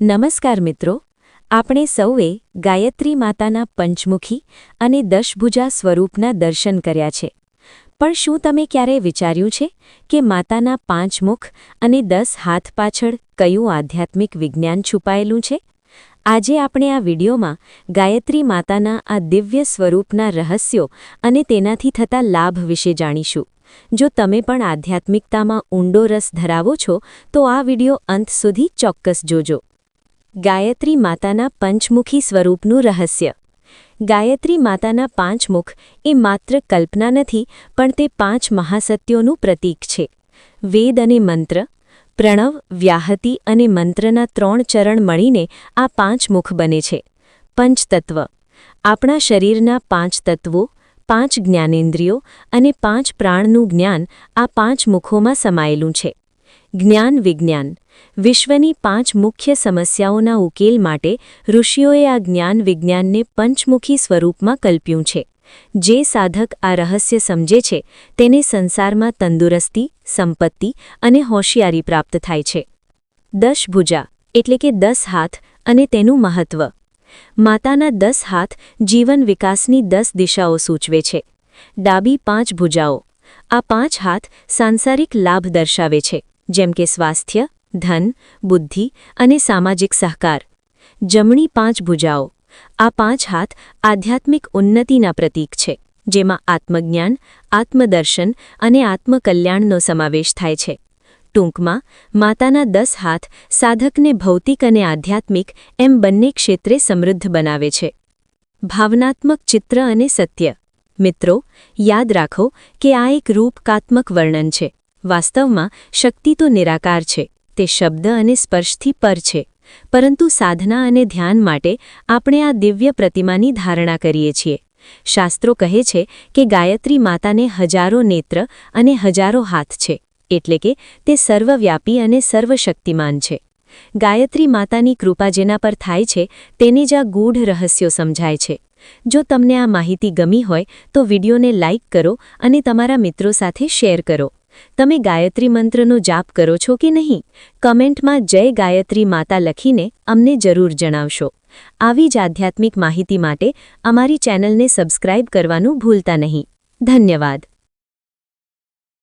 નમસ્કાર મિત્રો, આપણે સૌએ ગાયત્રી માતાના પંચમુખી અને દશભુજા સ્વરૂપના દર્શન કર્યા છે. પણ શું તમે ક્યારેય વિચાર્યું છે કે માતાના પાંચ મુખ અને દસ હાથ પાછળ કયું આધ્યાત્મિક વિજ્ઞાન છુપાયેલું છે? આજે આપણે આ વિડીયોમાં ગાયત્રી માતાના આ દિવ્ય સ્વરૂપના રહસ્યો અને તેનાથી થતા લાભ વિશે જાણીશું. જો તમે પણ આધ્યાત્મિકતામાં ઊંડો રસ ધરાવો છો, તો આ વીડિયો અંત સુધી ચોક્કસ જોજો. ગાયત્રી માતાના પંચમુખી સ્વરૂપનું રહસ્ય. ગાયત્રી માતાના પાંચ મુખ એ માત્ર કલ્પના નથી, પણ તે પાંચ મહાસત્યોનું પ્રતીક છે. વેદ અને મંત્ર, પ્રણવ, વ્યાહતિ અને મંત્રના ત્રણ ચરણ મળીને આ પાંચ મુખ બને છે. પંચતત્વ, આપણા શરીરના પાંચ તત્વો, પાંચ જ્ઞાનેન્દ્રિયો અને પાંચ પ્રાણનું જ્ઞાન આ પાંચ મુખોમાં સમાયેલું છે. જ્ઞાન વિજ્ઞાન. વિશ્વની પાંચ મુખ્ય સમસ્યાઓના ઉકેલ માટે ઋષિઓએ આ જ્ઞાન વિજ્ઞાનને પંચમુખી સ્વરૂપમાં કલ્પ્યું છે. જે સાધક આ રહસ્ય સમજે છે, તેને સંસારમાં તંદુરસ્તી, સંપત્તિ અને હોશિયારી પ્રાપ્ત થાય છે. દશભુજા એટલે કે દસ હાથ અને તેનું મહત્વ. માતાના દસ હાથ જીવન વિકાસની દસ દિશાઓ સૂચવે છે. ડાબી પાંચ ભુજાઓ. આ પાંચ હાથ સાંસારિક લાભ દર્શાવે છે. જેમ કે સ્વાસ્થ્ય, ધન, બુદ્ધિ અને સામાજિક સહકાર. જમણી પાંચ ભુજાઓ. આ પાંચ હાથ આધ્યાત્મિક ઉન્નતિના પ્રતીક છે, જેમાં આત્મજ્ઞાન, આત્મદર્શન અને આત્મકલ્યાણનો સમાવેશ થાય છે. ટૂંકમાં, માતાના દસ હાથ સાધકને ભૌતિક અને આધ્યાત્મિક એમ બંને ક્ષેત્રે સમૃદ્ધ બનાવે છે. ભાવનાત્મક ચિત્ર અને સત્ય. મિત્રો, યાદ રાખો કે આ એક રૂપકાત્મક વર્ણન છે. વાસ્તવમાં, શક્તિ તો નિરાકાર છે, તે શબ્દ અને સ્પર્શથી પર છે, પરંતુ સાધના અને ધ્યાન માટે આપણે આ દિવ્ય પ્રતિમાની ધારણા કરીએ છીએ. શાસ્ત્રો કહે છે કે ગાયત્રી માતાને હજારો નેત્ર અને હજારો હાથ છે, એટલે કે તે સર્વવ્યાપી અને સર્વશક્તિમાન છે. ગાયત્રી માતાની કૃપા જેના પર થાય છે, તેને જ આ ગૂઢ રહસ્યો સમજાય છે. જો તમને આ માહિતી ગમી હોય, તો વિડીયોને લાઇક કરો અને તમારા મિત્રો સાથે શેર કરો. તમે ગાયત્રી મંત્રનો જાપ કરો છો કે નહીં? કમેન્ટમાં જય ગાયત્રી માતા લખીને અમને જરૂર જણાવશો. આવી જ આધ્યાત્મિક માહિતી માટે અમારી ચેનલને સબસ્ક્રાઇબ કરવાનું ભૂલતા નહીં. ધન્યવાદ.